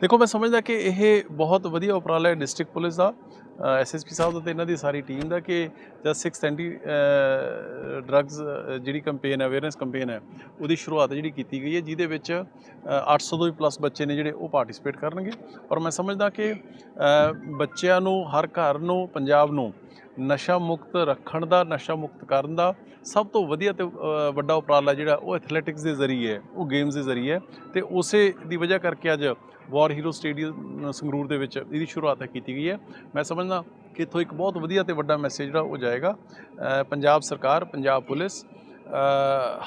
ਦੇਖੋ ਮੈਂ ਸਮਝਦਾ ਕਿ ਇਹ ਬਹੁਤ ਵਧੀਆ ਉਪਰਾਲਾ ਹੈ ਡਿਸਟ੍ਰਿਕਟ ਪੁਲਿਸ ਦਾ ਐਸਐਸਪੀ ਸਾਹਿਬ ਦਾ ਤੇ ਇਹਨਾਂ ਦੀ ਸਾਰੀ ਟੀਮ ਦਾ ਕਿ ਜਦ 620 ਡਰੱਗਸ ਜਿਹੜੀ ਕੰਪੇਨ ਹੈ ਅਵੇਅਰਨੈਸ ਕੰਪੇਨ ਹੈ ਉਹਦੀ ਸ਼ੁਰੂਆਤ ਜਿਹੜੀ ਕੀਤੀ ਗਈ ਹੈ ਜਿਹਦੇ ਵਿੱਚ ਅ, 800 ਤੋਂ ਵੀ ਪਲੱਸ ਬੱਚੇ ਨੇ ਜਿਹੜੇ ਉਹ ਪਾਰਟਿਸਿਪੇਟ ਕਰਨਗੇ। ਔਰ ਮੈਂ ਸਮਝਦਾ ਕਿ ਬੱਚਿਆਂ ਨੂੰ ਹਰ ਘਰ ਨੂੰ ਪੰਜਾਬ ਨੂੰ ਨਸ਼ਾ ਮੁਕਤ ਰੱਖਣ ਦਾ ਨਸ਼ਾ ਮੁਕਤ ਕਰਨ ਦਾ ਸਭ ਤੋਂ ਵਧੀਆ ਤੇ ਵੱਡਾ ਉਪਰਾਲਾ ਜਿਹੜਾ ਉਹ ਐਥਲੈਟਿਕਸ ਦੇ ਜ਼ਰੀਏ ਉਹ ਗੇਮਸ ਦੇ ਜ਼ਰੀਏ ਹੈ ਤੇ ਉਸੇ ਦੀ ਵਜ੍ਹਾ ਕਰਕੇ ਅੱਜ ਵਾਰ ਹੀਰੋ ਸਟੇਡੀਅਮ ਸੰਗਰੂਰ ਦੇ ਵਿੱਚ ਇਹਦੀ ਸ਼ੁਰੂਆਤ ਕੀਤੀ ਗਈ ਹੈ। ਮੈਂ ਸਮਝਦਾ ਕਿ ਇੱਥੋਂ ਇੱਕ ਬਹੁਤ ਵਧੀਆ ਤੇ ਵੱਡਾ ਮੈਸੇਜ ਜਿਹੜਾ ਉਹ ਜਾਏਗਾ। ਪੰਜਾਬ ਸਰਕਾਰ, ਪੰਜਾਬ ਪੁਲਿਸ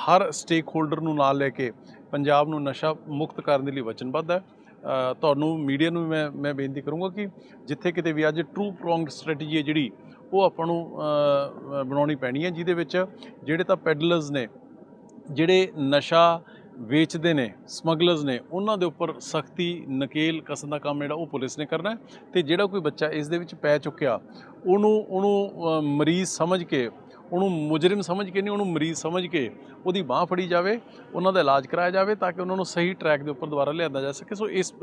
ਹਰ ਸਟੇਕ ਹੋਲਡਰ ਨੂੰ ਨਾਲ ਲੈ ਕੇ ਪੰਜਾਬ ਨੂੰ ਨਸ਼ਾ ਮੁਕਤ ਕਰਨ ਦੇ ਲਈ ਵਚਨਬੱਧ ਹੈ। ਤੁਹਾਨੂੰ ਮੀਡੀਆ ਨੂੰ ਵੀ ਮੈਂ ਮੈਂ ਬੇਨਤੀ ਕਰੂੰਗਾ ਕਿ ਜਿੱਥੇ ਕਿਤੇ ਵੀ ਅੱਜ ਟਰੂ ਪ੍ਰੋਂਗਡ ਸਟ੍ਰੈਟਜੀ ਹੈ ਜਿਹੜੀ, ਉਹ ਆਪਾਂ ਨੂੰ ਬਣਾਉਣੀ ਪੈਣੀ ਹੈ, ਜਿਹਦੇ ਵਿੱਚ ਜਿਹੜੇ ਤਾਂ ਪੈਡਲਰਸ ਨੇ, ਜਿਹੜੇ ਨਸ਼ਾ ਵੇਚਦੇ ਨੇ ਸਮਗਲਰਸ ਨੇ, ਉਹਨਾਂ ਦੇ ਉੱਪਰ ਸਖਤੀ, ਨਕੇਲ, ਕਸਣ ਦਾ ਕੰਮ ਜਿਹੜਾ ਉਹ ਪੁਲਿਸ ਨੇ ਕਰਨਾ ਹੈ ਤੇ ਜਿਹੜਾ ਕੋਈ ਬੱਚਾ ਇਸ ਦੇ ਵਿੱਚ ਪੈ ਚੁੱਕਿਆ, ਉਹਨੂੰ ਉਹਨੂੰ ਮਰੀਜ਼ ਸਮਝ ਕੇ ਉਹਨੂੰ ਮੁਜਰਮ ਸਮਝ ਕੇ ਨਹੀਂ ਉਹਨੂੰ ਮਰੀਜ਼ ਸਮਝ ਕੇ ਉਹਦੀ ਬਾਹ ਫੜੀ ਜਾਵੇ ਉਹਨਾਂ ਦਾ ਇਲਾਜ ਕਰਾਇਆ ਜਾਵੇ ਤਾਂ ਕਿ ਉਹਨਾਂ ਨੂੰ ਸਹੀ ਟਰੈਕ ਦੇ ਉੱਪਰ ਦੁਬਾਰਾ ਲਿਆਂਦਾ ਜਾ ਸਕੇ। ਸੋ ਇਸ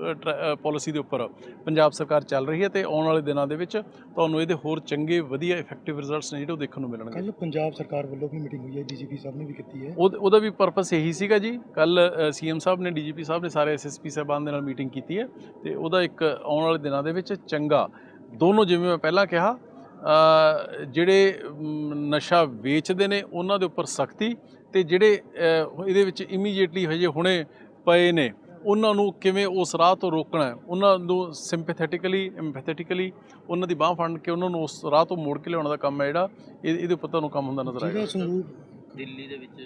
ਪਾਲਿਸੀ ਦੇ ਉੱਪਰ ਪੰਜਾਬ ਸਰਕਾਰ ਚੱਲ ਰਹੀ ਹੈ ਤੇ ਆਉਣ ਵਾਲੇ ਦਿਨਾਂ ਦੇ ਵਿੱਚ ਤੁਹਾਨੂੰ ਇਹਦੇ ਹੋਰ ਚੰਗੇ ਵਧੀਆ ਇਫੈਕਟਿਵ ਰਿਜ਼ਲਟਸ ਨੇ ਜਿਹੜੇ ਉਹ ਦੇਖਣ ਨੂੰ ਮਿਲਣਗੇ। ਕੱਲ ਪੰਜਾਬ ਸਰਕਾਰ ਵੱਲੋਂ ਵੀ ਮੀਟਿੰਗ ਹੋਈ ਹੈ ਡੀਜੀਪੀ ਸਾਹਿਬ ਨੇ ਵੀ ਕੀਤੀ ਹੈ। ਉਹਦ- ਉਹਦਾ ਵੀ ਪਰਪਸ ਇਹੀ ਸੀਗਾ ਜੀ। ਕੱਲ ਸੀਐਮ ਸਾਹਿਬ ਨੇ ਡੀਜੀਪੀ ਸਾਹਿਬ ਨੇ ਸਾਰੇ ਐਸਐਸਪੀ ਸਾਹਿਬਾਨ ਦੇ ਨਾਲ ਮੀਟਿੰਗ ਕੀਤੀ ਹੈ ਤੇ ਉਹਦਾ ਇੱਕ ਆਉਣ ਵਾਲੇ ਦਿਨਾਂ ਦੇ ਵਿੱਚ ਚੰਗਾ ਦੋਨੋਂ ਜਿਵੇਂ ਮੈਂ ਪਹਿਲਾਂ ਕਿਹਾ ਜਿਹੜੇ ਨਸ਼ਾ ਵੇਚਦੇ ਨੇ ਉਹਨਾਂ ਦੇ ਉੱਪਰ ਸਖਤੀ ਤੇ ਜਿਹੜੇ ਇਹਦੇ ਵਿੱਚ ਇਮੀਡੀਏਟਲੀ ਹਜੇ ਹੁਣੇ ਪਏ ਨੇ ਉਹਨਾਂ ਨੂੰ ਕਿਵੇਂ ਉਸ ਰਾਹ ਤੋਂ ਰੋਕਣਾ ਹੈ? ਉਹਨਾਂ ਨੂੰ ਸਿੰਪੈਥੈਟਿਕਲੀ ਐਮਪੈਥੈਟਿਕਲੀ ਉਹਨਾਂ ਦੀ ਬਾਹ ਫੜ ਕੇ ਉਹਨਾਂ ਨੂੰ ਉਸ ਰਾਹ ਤੋਂ ਮੋੜ ਕੇ ਲਿਆਉਣ ਦਾ ਕੰਮ ਹੈ ਜਿਹੜਾ ਇਹ- ਇਹਦੇ ਉੱਪਰ ਤੁਹਾਨੂੰ ਕੰਮ ਹੁੰਦਾ ਨਜ਼ਰ ਆਏਗਾ। ਦਿੱਲੀ ਦੇ ਵਿੱਚ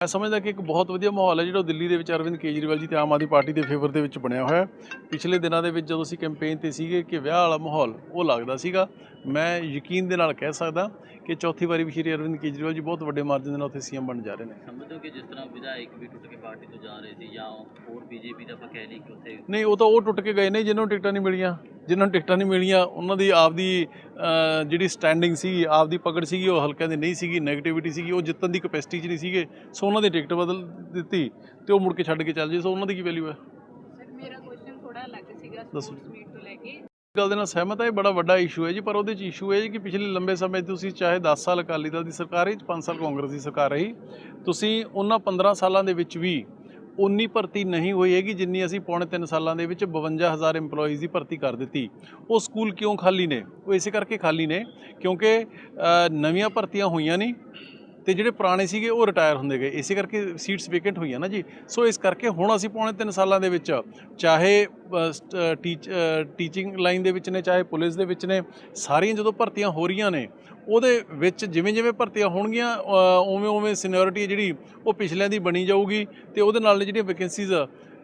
ਮੈਂ ਸਮਝਦਾ ਕਿ ਇੱਕ ਬਹੁਤ ਵਧੀਆ ਮਾਹੌਲ ਹੈ ਜਿਹੜਾ ਦਿੱਲੀ ਦੇ ਵਿੱਚ ਅਰਵਿੰਦ ਕੇਜਰੀਵਾਲ ਜੀ ਤੇ ਆਮ ਆਦਮੀ ਪਾਰਟੀ ਦੇ ਫੇਵਰ ਦੇ ਵਿੱਚ ਬਣਿਆ ਹੋਇਆ ਹੈ। ਪਿਛਲੇ ਦਿਨਾਂ ਦੇ ਵਿੱਚ ਜਦੋਂ ਅਸੀਂ ਕੈਂਪੇਨ ਤੇ ਸੀਗੇ ਕਿ ਵਿਆਹ ਵਾਲਾ ਮਾਹੌਲ ਉਹ ਲੱਗਦਾ ਸੀਗਾ। ਮੈਂ ਯਕੀਨ ਦੇ ਨਾਲ ਕਹਿ ਸਕਦਾ ਕਿ ਚੌਥੀ ਵਾਰੀ ਵੀ ਸ਼੍ਰੀ ਅਰਵਿੰਦ ਕੇਜਰੀਵਾਲ ਜੀ ਬਹੁਤ ਵੱਡੇ ਮਾਰਜਨ ਦੇ ਨਾਲ ਉੱਥੇ ਸੀਐਮ ਬਣਨ ਜਾ ਰਹੇ ਨੇ। ਸਮਝਦੇ ਕਿ ਜਿਸ ਤਰ੍ਹਾਂ ਵਿਧਾਇਕ ਵੀ ਟੁੱਟ ਕੇ ਪਾਰਟੀ ਤੋਂ ਜਾ ਰਹੇ ਸੀ ਜਾਂ ਹੋਰ ਬੀਜੇਪੀ ਦਾ ਆਪਾਂ ਕਹਿ ਲਈ ਕਿ ਉੱਥੇ ਨਹੀਂ ਉਹ ਤਾਂ ਉਹ ਟੁੱਟ ਕੇ ਗਏ ਨੇ ਜਿਨ੍ਹਾਂ ਨੂੰ ਟਿਕਟਾਂ ਨਹੀਂ ਮਿਲੀਆਂ। ਜਿਨ੍ਹਾਂ ਨੂੰ ਟਿਕਟਾਂ ਨਹੀਂ ਮਿਲੀਆਂ ਉਹਨਾਂ ਦੀ ਆਪਦੀ ਜਿਹੜੀ ਸਟੈਂਡਿੰਗ ਸੀ ਆਪਦੀ ਪਕੜ ਸੀਗੀ ਉਹ ਹਲਕਿਆਂ ਦੀ ਨਹੀਂ ਸੀਗੀ 네ਗੇਟਿਵਿਟੀ ਸੀਗੀ ਉਹ ਜਿੱਤਣ ਦੀ ਕਪੈਸਿਟੀ 'ਚ ਨਹੀਂ ਸੀਗੇ ਸੋ ਉਹਨਾਂ ਦੀ ਟਿਕਟ ਬਦਲ ਦਿੱਤੀ ਤੇ ਉਹ ਮੁੜ ਕੇ ਛੱਡ ਕੇ ਚੱਲ ਜੇ ਸੋ ਉਹਨਾਂ ਦੀ ਕੀ ਵੈਲਿਊ ਹੈ ਸਰ ਮੇਰਾ ਕੁਐਸਚਨ ਥੋੜਾ ਅਲੱਗ ਸੀਗਾ। ਸਪੋਰਟਸ ਮੀਟ ਤੋਂ ਲੈ ਕੇ ਗੱਲ ਦੇ ਨਾਲ ਸਹਿਮਤ ਹੈ ਇਹ ਬੜਾ ਵੱਡਾ ਇਸ਼ੂ ਹੈ ਜੀ ਪਰ ਉਹਦੇ 'ਚ ਇਸ਼ੂ ਹੈ ਜੀ ਕਿ ਪਿਛਲੇ ਲੰਬੇ ਸਮੇਂ ਤੁਸੀਂ ਚਾਹੇ 10 ਸਾਲ ਅਕਾਲੀ ਦਲ ਦੀ ਸਰਕਾਰ ਰਹੀ 5 ਸਾਲ ਕਾਂਗਰਸ ਦੀ ਸਰਕਾਰ ਰਹੀ ਤੁਸੀਂ ਉਹਨਾਂ 15 ਸਾਲਾਂ ਦੇ ਵਿੱਚ ਵੀ ਉਨੀ ਭਰਤੀ ਨਹੀਂ ਹੋਈ ਹੈਗੀ ਜਿੰਨੀ ਅਸੀਂ ਪੌਣੇ 3 ਸਾਲਾਂ ਦੇ ਵਿੱਚ 52000 EMPLOYEES ਦੀ ਭਰਤੀ ਕਰ ਦਿੱਤੀ। ਉਹ ਸਕੂਲ ਕਿਉਂ ਖਾਲੀ ਨੇ? ਉਹ ਇਸੇ ਕਰਕੇ ਖਾਲੀ ਨੇ ਕਿਉਂਕਿ ਨਵੀਆਂ ਭਰਤੀਆਂ ਹੋਈਆਂ ਨਹੀਂ। ਤੇ ਜਿਹੜੇ ਪੁਰਾਣੇ ਸੀਗੇ ਉਹ ਰਿਟਾਇਰ ਹੁੰਦੇ ਗਏ। ਇਸੇ ਕਰਕੇ ਸੀਟਸ ਵੇਕੈਂਟ ਹੋਈਆਂ ਨਾ ਜੀ। ਸੋ ਇਸ ਕਰਕੇ ਹੁਣ ਅਸੀਂ ਪੌਣੇ 3 ਸਾਲਾਂ ਦੇ ਵਿੱਚ ਚਾਹੇ ਟੀਚਿੰਗ ਲਾਈਨ ਦੇ ਵਿੱਚ ਨੇ ਚਾਹੇ ਪੁਲਿਸ ਦੇ ਵਿੱਚ ਨੇ ਸਾਰੀਆਂ ਜਦੋਂ ਭਰਤੀਆਂ ਹੋ ਰਹੀਆਂ ਨੇ ਉਹਦੇ ਵਿੱਚ ਜਿਵੇਂ ਜਿਵੇਂ ਭਰਤੀਆਂ ਹੋਣਗੀਆਂ ਅ, ਉਵੇਂ ਉਵੇਂ ਸੀਨੀਅਰਿਟੀ ਜਿਹੜੀ ਉਹ ਪਿਛਲਿਆਂ ਦੀ ਬਣੀ ਜਾਊਗੀ ਤੇ ਉਹਦੇ ਨਾਲ ਜਿਹੜੀਆਂ ਵੈਕੈਂਸੀਜ਼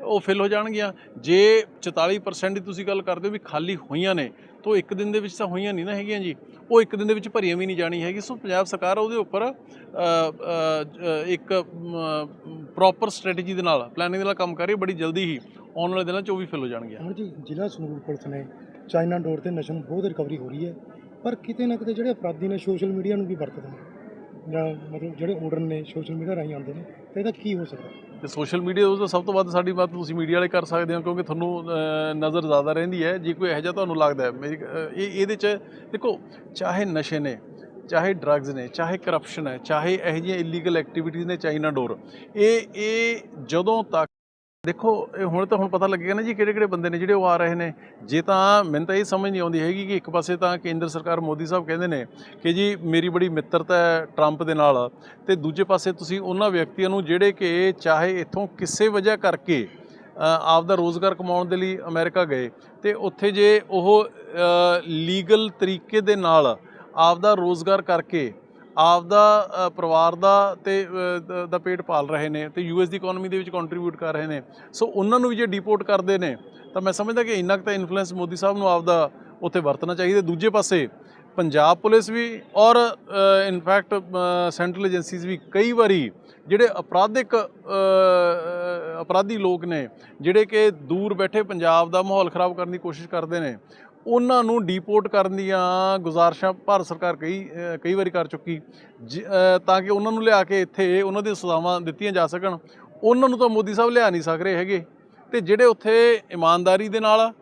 ਉਹ ਫਿਲ ਹੋ ਜਾਣਗੀਆਂ। ਜੇ 44% ਦੀ ਤੁਸੀਂ ਗੱਲ ਕਰਦੇ ਹੋ ਵੀ ਖਾਲੀ ਹੋਈਆਂ ਨੇ, ਤਾਂ ਇੱਕ ਦਿਨ ਦੇ ਵਿੱਚ ਤਾਂ ਹੋਈਆਂ ਨਹੀਂ ਨਾ ਹੈਗੀਆਂ ਜੀ। ਉਹ ਇੱਕ ਦਿਨ ਦੇ ਵਿੱਚ ਭਰੀਆਂ ਵੀ ਨਹੀਂ ਜਾਣੀ ਹੈਗੀ। ਸੋ ਪੰਜਾਬ ਸਰਕਾਰ ਉਹਦੇ ਉੱਪਰ ਇੱਕ ਪ੍ਰੋਪਰ ਸਟ੍ਰੈਟਜੀ ਦੇ ਨਾਲ ਪਲੈਨਿੰਗ ਦੇ ਨਾਲ ਕੰਮ ਕਰ ਰਹੀ ਹੈ। ਬੜੀ ਜਲਦੀ ਹੀ ਆਉਣ ਵਾਲੇ ਦਿਨਾਂ 'ਚ ਉਹ ਵੀ ਫਿਲ ਹੋ ਜਾਣਗੀਆਂ। ਹੁਣ ਜੀ ਜ਼ਿਲ੍ਹਾ ਸੰਗਰੂਰ ਪੁਲਿਸ ਨੇ ਚਾਈਨਾ ਡੋਰ ਤੇ ਨਸ਼ੇ ਨੂੰ ਬਹੁਤ ਰਿਕਵਰੀ ਹੋ ਰਹੀ ਹੈ। ਪਰ ਕਿਤੇ ਨਾ ਕਿਤੇ ਜਿਹੜੇ ਅਪਰਾਧੀ ਨੇ ਸੋਸ਼ਲ ਮੀਡੀਆ ਨੂੰ ਵੀ ਵਰਤਦੇ ਨੇ। ਜਾਂ ਮਤਲਬ ਜਿਹੜੇ ਆਰਡਰ ਨੇ ਸੋਸ਼ਲ ਮੀਡੀਆ ਰਾਹੀਂ ਆਉਂਦੇ ਨੇ, ਤੇ ਇਹਦਾ ਕੀ ਹੋ ਸਕਦਾ? ਤੇ ਸੋਸ਼ਲ ਮੀਡੀਆ ਉਸ ਦਾ ਸਭ ਤੋਂ ਵੱਧ ਸਾਡੀ ਬਾਤ ਤੁਸੀਂ ਮੀਡੀਆ ਵਾਲੇ ਕਰ ਸਕਦੇ ਹੋ, ਕਿਉਂਕਿ ਤੁਹਾਨੂੰ ਨਜ਼ਰ ਜ਼ਿਆਦਾ ਰਹਿੰਦੀ ਹੈ, ਜੇ ਕੋਈ ਇਹੋ ਜਿਹਾ ਤੁਹਾਨੂੰ ਲੱਗਦਾ ਹੈ, ਮੇਰੀ ਇਹ, ਇਹਦੇ 'ਚ ਦੇਖੋ, ਚਾਹੇ ਨਸ਼ੇ ਨੇ, ਚਾਹੇ ਡਰੱਗਸ ਨੇ, ਚਾਹੇ ਕਰਪਸ਼ਨ ਹੈ, ਚਾਹੇ ਇਹੋ ਜਿਹੀਆਂ ਇਲੀਗਲ ਐਕਟੀਵਿਟੀਜ਼ ਨੇ ਚਾਈਨਾ ਡੋਰ, ਇਹ ਇਹ ਜਦੋਂ ਤੱਕ ਦੇਖੋ ਇਹ ਹੁਣ ਤਾਂ ਹੁਣ ਪਤਾ ਲੱਗੇਗਾ ਨਾ ਜੀ ਕਿਹੜੇ ਕਿਹੜੇ ਬੰਦੇ ਨੇ ਜਿਹੜੇ ਉਹ ਆ ਰਹੇ ਨੇ। ਜੇ ਤਾਂ ਮੈਨੂੰ ਤਾਂ ਇਹ ਸਮਝ ਨਹੀਂ ਆਉਂਦੀ ਹੈਗੀ ਕਿ ਇੱਕ ਪਾਸੇ ਤਾਂ ਕੇਂਦਰ ਸਰਕਾਰ ਮੋਦੀ ਸਾਹਿਬ ਕਹਿੰਦੇ ਨੇ ਕਿ ਜੀ ਮੇਰੀ ਬੜੀ ਮਿੱਤਰਤਾ ਹੈ ਟਰੰਪ ਦੇ ਨਾਲ ਤੇ ਦੂਜੇ ਪਾਸੇ ਤੁਸੀਂ ਉਹਨਾਂ ਵਿਅਕਤੀਆਂ ਨੂੰ ਜਿਹੜੇ ਕਿ ਚਾਹੇ ਇੱਥੋਂ ਕਿਸੇ ਵਜ੍ਹਾ ਕਰਕੇ ਅ, ਆਪ ਦਾ ਰੋਜ਼ਗਾਰ ਕਮਾਉਣ ਦੇ ਲਈ ਅਮਰੀਕਾ ਗਏ ਤੇ ਉੱਥੇ ਜੇ ਉਹ ਲੀਗਲ ਤਰੀਕੇ ਦੇ ਨਾਲ ਆਪ ਦਾ ਰੋਜ਼ਗਾਰ ਕਰਕੇ ਆਪ ਦਾ ਪਰਿਵਾਰ ਦਾ ਤੇ ਦਾ ਪੇਟ ਪਾਲ ਰਹੇ ਨੇ ਤੇ ਯੂਐਸ ਦੀ ਇਕਨੋਮੀ ਦੇ ਵਿੱਚ ਕੰਟਰੀਬਿਊਟ ਕਰ ਰਹੇ ਨੇ। ਸੋ ਉਹਨਾਂ ਨੂੰ ਵੀ ਜੇ ਡਿਪੋਰਟ ਕਰਦੇ ਨੇ, ਤਾਂ ਮੈਂ ਸਮਝਦਾ ਕਿ ਇੰਨਾ ਕੁ ਤਾਂ ਇਨਫਲੂਐਂਸ ਮੋਦੀ ਸਾਹਿਬ ਨੂੰ ਆਪ ਦਾ ਉੱਥੇ ਵਰਤਣਾ ਚਾਹੀਦਾ। ਦੂਜੇ ਪਾਸੇ, ਪੰਜਾਬ ਪੁਲਿਸ ਵੀ ਔਰ ਇਨਫੈਕਟ ਸੈਂਟਰਲ ਏਜੰਸੀਜ਼ ਵੀ ਕਈ ਵਾਰੀ ਜਿਹੜੇ ਅਪਰਾਧਿਕ ਅਪਰਾਧੀ ਲੋਕ ਨੇ, ਜਿਹੜੇ ਕਿ ਦੂਰ ਬੈਠੇ ਪੰਜਾਬ ਦਾ ਮਾਹੌਲ ਖਰਾਬ ਕਰਨ ਦੀ ਕੋਸ਼ਿਸ਼ ਕਰਦੇ ਨੇ ਉਹਨਾਂ ਨੂੰ ਡੀਪੋਰਟ ਕਰਨ ਦੀਆਂ ਗੁਜ਼ਾਰਿਸ਼ਾਂ ਭਾਰਤ ਸਰਕਾਰ ਕਈ ਕਈ ਵਾਰੀ ਕਰ ਚੁੱਕੀ। ਜ- ਤਾਂ ਕਿ ਉਹਨਾਂ ਨੂੰ ਲਿਆ ਕੇ ਇੱਥੇ ਉਹਨਾਂ ਦੀਆਂ ਸਜ਼ਾਵਾਂ ਦਿੱਤੀਆਂ ਜਾ ਸਕਣ। ਉਹਨਾਂ ਨੂੰ ਤਾਂ ਮੋਦੀ ਸਾਹਿਬ ਲਿਆ ਨਹੀਂ ਸਕ ਰਹੇ ਹੈਗੇ। ਤੇ ਜਿਹੜੇ ਉੱਥੇ ਇਮਾਨਦਾਰੀ ਦੇ ਨਾਲ,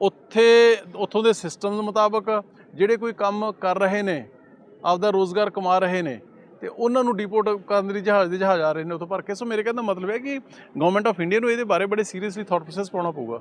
ਉੱਥੇ, ਉੱਥੋਂ ਦੇ ਸਿਸਟਮ ਦੇ ਮੁਤਾਬਕ ਜਿਹੜੇ ਕੋਈ ਕੰਮ ਕਰ ਰਹੇ ਨੇ, ਆਪਦਾ ਰੋਜ਼ਗਾਰ ਕਮਾ ਰਹੇ ਨੇ, ਤੇ ਉਹਨਾਂ ਨੂੰ ਡਿਪੋਰਟ ਕਰਨ ਦੇ ਲਈ ਜਹਾਜ਼ ਦੇ ਜਹਾਜ਼ ਆ ਰਹੇ ਨੇ ਉੱਥੋਂ ਭਰ ਕੇ। ਸੋ ਮੇਰੇ ਕਹਿਣ ਦਾ ਮਤਲਬ ਹੈ ਕਿ ਗਵਰਨਮੈਂਟ ਆਫ ਇੰਡੀਆ ਨੂੰ ਇਹਦੇ ਬਾਰੇ ਬੜੇ ਸੀਰੀਅਸਲੀ ਥਾਟ ਪ੍ਰੋਸੈਸ ਪਾਉਣਾ ਪਊਗਾ।